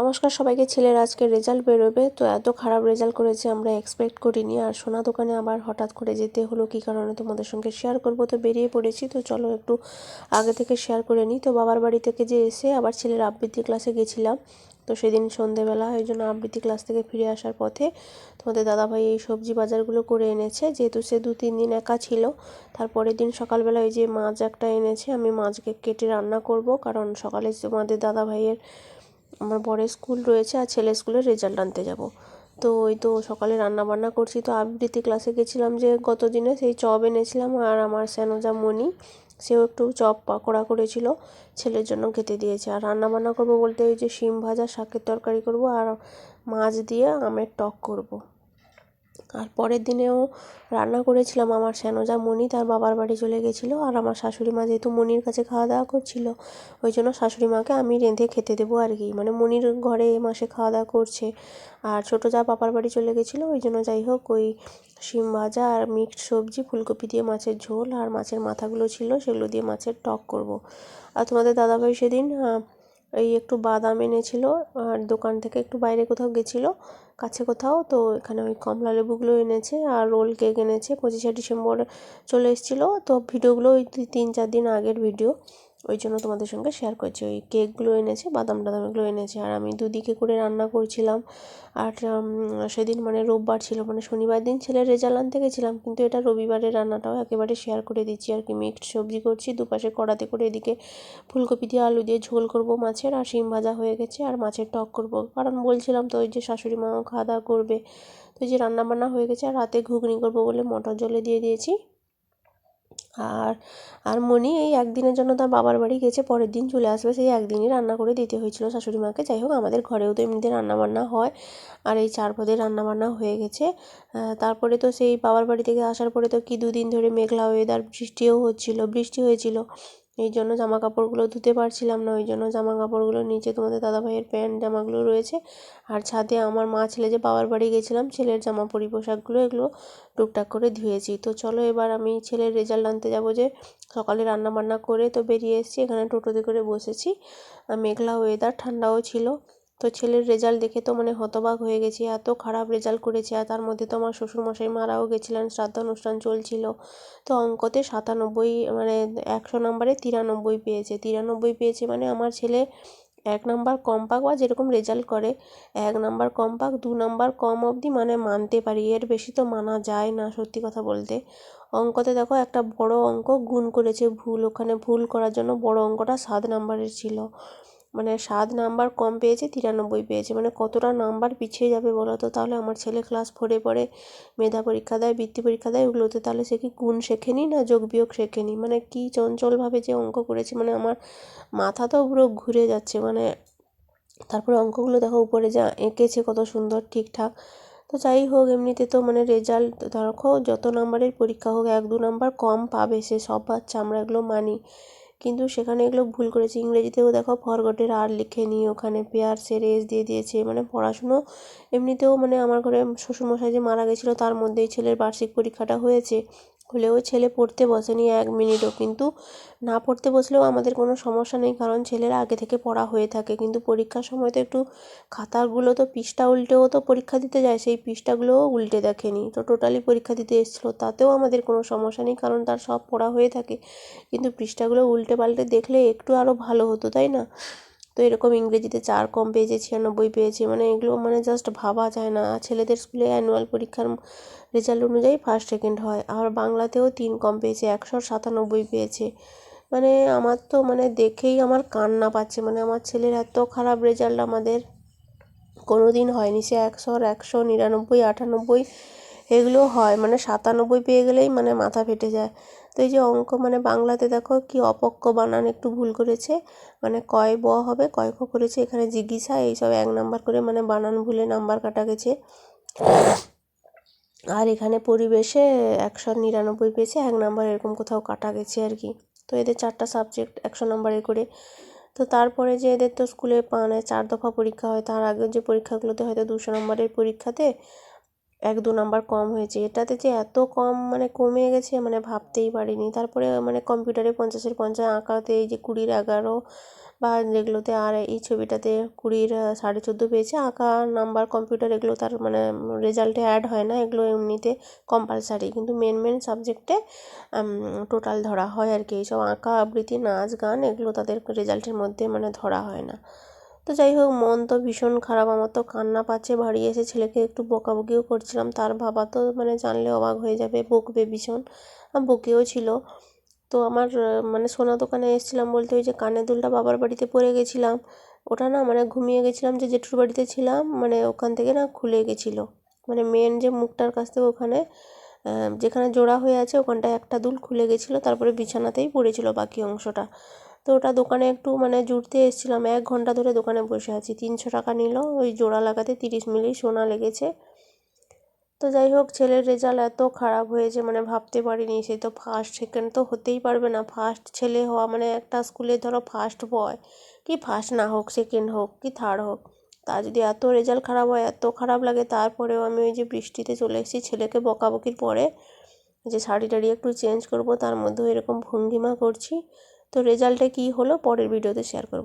নমস্কার সবাইকে, ছেলের আজকে রেজাল্ট বেরোবে। তো এত খারাপ রেজাল্ট করেছে, আমরা এক্সপেক্ট করিনি। আর সোনা দোকানে আবার হঠাৎ করে যেতে হলো, কী কারণে তোমাদের সঙ্গে শেয়ার করব? তো বেরিয়ে পড়েছি, তো চলো একটু আগে থেকে শেয়ার করে নিই। তো বাবার বাড়ি থেকে যে এসে আবার ছেলের আবৃত্তি ক্লাসে গেছিলাম। তো সেদিন সন্ধেবেলা ওই জন্য আবৃত্তি ক্লাস থেকে ফিরে আসার পথে তোমাদের দাদাভাই এই সবজি বাজারগুলো করে এনেছে। যেহেতু সে দু, তিন দিন একা ছিল তারপরের দিন সকালবেলা ওই যে মাছ একটা এনেছে, আমি মাছকে কেটে রান্না করব। কারণ সকালে তোমাদের দাদাভাইয়ের আমার বরের স্কুল রয়েছে আর ছেলে স্কুলের রেজাল্ট আনতে যাব। তো ওই তো সকালে রান্না বান্না করছি। তো আবৃত্তি ক্লাসে গেছিলাম যে গত দিনে সেই চপ এনেছিলাম আর আমার স্যানোজা মনি সেও একটু চপ পাকোড়া করেছিল, ছেলের জন্য খেতে দিয়েছে। আর রান্না বান্না করব বলতে ওই যে শিম ভাজা, শাকের তরকারি করব আর মাছ দিয়ে আমের টক করব। আর পরের দিনেও রান্না করেছিলাম আমার স্যানোজা মণি তার বাবার বাড়ি চলে গেছিল আর আমার শাশুড়ি মা যেহেতু মনির কাছে খাওয়া দাওয়া করছিল, ওই জন্য শাশুড়ি মাকে আমি রেঁধে খেতে দেবো আর কি মানে মনির ঘরে এ মাসে খাওয়া দাওয়া করছে আর ছোটো যা বাবার বাড়ি চলে গেছিল, ওই জন্য যাই হোক ওই শিম ভাজা আর মিক্সড সবজি, ফুলকপি দিয়ে মাছের ঝোল আর মাছের মাথাগুলো ছিল, সেগুলো দিয়ে মাছের টক করব। আর তোমাদের দাদাভাই সেদিন এই একটু বাদাম এনেছিল আর দোকান থেকে একটু বাইরে কোথাও গেছিল, কাছে কোথাও, তো এখানে ওই কমলা লেবুগুলো এনেছে আর রোল কেক এনেছে, পঁচিশে ডিসেম্বর চলে এসেছিল। তো ভিডিওগুলো ওই তিন চার দিন আগের ভিডিও। ওই জন্য তোমাদের সঙ্গে শেয়ার করছি। ওই কেকগুলো এনেছে বাদাম টাদাম এগুলো এনেছে। আর আমি দুদিকে করে রান্না করছিলাম। আর সেদিন মানে রোববার ছিল মানে শনিবার দিন ছেলের রেজাল্ট আনতে গেছিলাম, কিন্তু এটা রবিবারের রান্নাটাও একেবারে শেয়ার করে দিচ্ছি। আর কি মিক্সড সবজি করছি, দুপাশে কড়াতে করে এদিকে ফুলকপি দিয়ে আলু দিয়ে ঝোল করব মাছের, আর শিম ভাজা হয়ে গেছে, আর মাছের টক করব। কারণ বলছিলাম তো ওই যে শাশুড়ি মাও খাওয়া দাওয়া করবে। তো যে রান্না বান্না হয়ে গেছে, আর রাতে ঘুগনি করব বলে মটর জলে দিয়ে দিয়েছি। আর আর মনি এই একদিনের জন্য তার বাবার বাড়ি গেছে, পরের দিন চলে আসবে। সেই একদিনই রান্না করে দিতে হয়েছিল শাশুড়ি মাকে। যাই হোক, আমাদের ঘরেও তো এমনিতে রান্নাবান্না হয়। আর এই চার পদের রান্নাবান্না হয়ে গেছে। তারপরে তো সেই বাবার বাড়ি থেকে আসার পরে তো কি দুদিন ধরে মেঘলা ওয়েদার বৃষ্টিও হচ্ছিল, বৃষ্টি হয়েছিল। এই জন্য জামা কাপড়গুলো ধুতে পারছিলাম না, ওই জন্য জামা কাপড়গুলো নিচে তোমাদের দাদাভাইয়ের প্যান্ট জামাগুলো রয়েছে। আর ছাদে আমার মা ছেলে যে বাবার বাড়ি গেছিলাম, ছেলের জামা পরি পোশাকগুলো এগুলো টুকটাক করে ধুয়েছি। তো চলো এবার আমি ছেলের রেজাল্ট আনতে যাব যে সকালে রান্না বান্না করে তো বেরিয়ে এসেছি, এখানে টোটোতে করে বসেছি। মেঘলা ওয়েদার ঠান্ডাও ছিল। তো ছেলের রেজাল্ট দেখে তো মানে হতবাক হয়ে গেছি, এত খারাপ রেজাল্ট করেছে। আর তার মধ্যে তো আমার শ্বশুরমশাই মারাও গেছিলেন শ্রাদ্ধ অনুষ্ঠান চলছিল। তো অঙ্কতে সাতানব্বই মানে একশো নম্বরে তিরানব্বই পেয়েছে। তিরানব্বই পেয়েছে মানে আমার ছেলে এক নাম্বার কম পাক বা যেরকম রেজাল্ট করে, এক নাম্বার কম পাক দু নাম্বার কম অবধি মানে মানতে পারি। এর বেশি তো মানা যায় না সত্যি কথা বলতে। অঙ্কতে দেখো একটা বড় অঙ্ক গুণ করেছে ভুল, ওখানে ভুল করার জন্য বড় অঙ্কটা সাত নাম্বারের ছিল। মানে সাত নাম্বার কম পেয়েছে, তিরানব্বই পেয়েছে। মানে কতটা নাম্বার পিছিয়ে যাবে বলো তো? তাহলে আমার ছেলে ক্লাস ফোরে পড়ে, মেধা পরীক্ষা দেয়, বৃত্তি পরীক্ষা দেয় ওগুলোতে, তাহলে সে কি গুণ শেখেনি না যোগ বিয়োগ শেখেনি? মানে কী চঞ্চলভাবে যে অঙ্ক করেছে মানে আমার মাথা তো পুরো ঘুরে যাচ্ছে। মানে তারপরে অঙ্কগুলো দেখো, উপরে যা এঁকেছে কত সুন্দর ঠিকঠাক। তো যাই হোক, এমনিতে তো মানে রেজাল্ট দেখো, যত নাম্বারের পরীক্ষা হোক, এক দু নাম্বার কম পাবে সে, সব বাচ্চা আমরা এগুলো মানি। কিন্তু সেখানে এগুলো ভুল করেছে। ইংরেজিতেও দেখো ফরগটের আর লিখেনি ওখানে পেয়ার্সের এস দিয়ে দিয়েছে। মানে পড়াশুনো এমনিতেও মানে আমার ঘরে শ্বশুরমশাই যে মারা গেছিল, তার মধ্যেই ছেলের বার্ষিক পরীক্ষাটা হয়েছে। হলেও ছেলে পড়তে বসেনি এক মিনিটও। কিন্তু না পড়তে বসলেও আমাদের কোনো সমস্যা নেই, কারণ ছেলেরা আগে থেকে পড়া হয়ে থাকে। কিন্তু পরীক্ষার সময় তো একটু খাতাগুলো তো পৃষ্ঠা উল্টেও তো পরীক্ষা দিতে যায়, সেই পৃষ্ঠাগুলোও উল্টে দেখেনি। তো টোটালি পরীক্ষা দিতে এসেছিল, তাতেও আমাদের কোনো সমস্যা নেই, কারণ তার সব পড়া হয়ে থাকে। কিন্তু পৃষ্ঠাগুলো উল্টে পাল্টে দেখলে একটু আরও ভালো হতো, তাই না? তো এরকম ইংরেজিতে চার কম পেয়েছে, ছিয়ানব্বই পেয়েছে মানে এগুলো মানে জাস্ট ভাবা যায় না। ছেলেদের স্কুলে অ্যানুয়াল পরীক্ষার রেজাল্ট অনুযায়ী ফার্স্ট সেকেন্ড হয়। আর বাংলাতেও তিন কম পেয়েছে, একশো সাতানব্বই পেয়েছে। মানে আমার তো মানে দেখেই আমার কান্না পাচ্ছে মানে আমার ছেলের এত খারাপ রেজাল্ট আমাদের কোনো দিন হয়নি। সে একশোর একশো নিরানব্বই, আটানব্বই এগুলো হয় মানে সাতানব্বই পেয়ে গেলেই মানে মাথা ফেটে যায়। তো এই যে অঙ্ক মানে বাংলাতে দেখো কি অপক্ষ বানান একটু ভুল করেছে। মানে কয় ব হবে, কয় খ করেছে, এখানে জিজ্ঞাসা, এইসব এক নাম্বার করে মানে বানান ভুলে নাম্বার কাটা গেছে। আর এখানে পরিবেশে একশো নিরানব্বই পেয়েছে, এক নাম্বার এরকম কোথাও কাটা গেছে আর কি। তো এদের চারটা সাবজেক্ট একশো নাম্বারের করে। তো তারপরে যে এদের তো স্কুলে মানে চার দফা পরীক্ষা হয়, তার আগের যে পরীক্ষাগুলোতে হয়তো দুশো নম্বরের পরীক্ষাতে এক দু নাম্বার কম হয়েছে। এটাতে যে এত কম মানে কমে গেছে মানে ভাবতেই পারিনি। তারপরে মানে কম্পিউটারে পঞ্চাশের পঞ্চাশ আঁকাতে এই যে কুড়ির এগারো বা যেগুলোতে আর এই ছবিটাতে কুড়ির সাড়ে চোদ্দ পেয়েছে, আঁকা নাম্বার কম্পিউটার এগুলো তার মানে রেজাল্টে অ্যাড হয় না, এগুলো এমনিতে কম্পালসারি কিন্তু মেন মেন সাবজেক্টে টোটাল ধরা হয় আর কি। এইসব আঁকা, আবৃত্তি, নাচ, গান এগুলো তাদের রেজাল্টের মধ্যে মানে ধরা হয় না। তো যাই হোক, মন তো ভীষণ খারাপ। আমার তো কান্না পাচ্ছে, বাড়ি এসে ছেলেকে একটু বকাবকিও করছিলাম। তার বাবা তো মানে জানলে অবাক হয়ে যাবে বকবে ভীষণ বকেও ছিল। তো আমার মানে সোনা দোকানে এসেছিলাম বলতে ওই যে কানের দুলটা বাবার বাড়িতে পরে গেছিলাম। ওটা না মানে ঘুমিয়ে গেছিলাম যে জেঠুর বাড়িতে ছিলাম মানে ওখান থেকে না খুলে গেছিল। মানে মেন যে মুখটার কাছ থেকে ওখানে যেখানে জোড়া হয়ে আছে ওখানটায় একটা দুল খুলে গেছিল, তারপরে বিছানাতেই পড়েছিল বাকি অংশটা। তো ওটা দোকানে একটু মানে জুড়তে এসেছিলাম। এক ঘণ্টা ধরে দোকানে বসে আছি। তিনশো টাকা নিল, ওই জোড়া লাগাতে তিরিশ মিলি সোনা লেগেছে। তো যাই হোক, ছেলের রেজাল্ট এত খারাপ হয়েছে মানে ভাবতে পারিনি। সে তো ফার্স্ট সেকেন্ড তো হতেই পারবে না। ফার্স্ট ছেলে হওয়া মানে একটা স্কুলে ধরো ফার্স্ট বয় কি ফার্স্ট না হোক সেকেন্ড হোক, কি থার্ড হোক। তা যদি এত রেজাল্ট খারাপ হয়, এত খারাপ লাগে, তারপরেও আমি ওই যে বৃষ্টিতে চলে এসেছি ছেলেকে বকাবকির পরে, যে শাড়ি টাড়ি একটু চেঞ্জ করব, তার মধ্যেও এরকম ভঙ্গিমা করছি। তো রেজাল্টটা কী হলো পরের ভিডিওতে শেয়ার করব।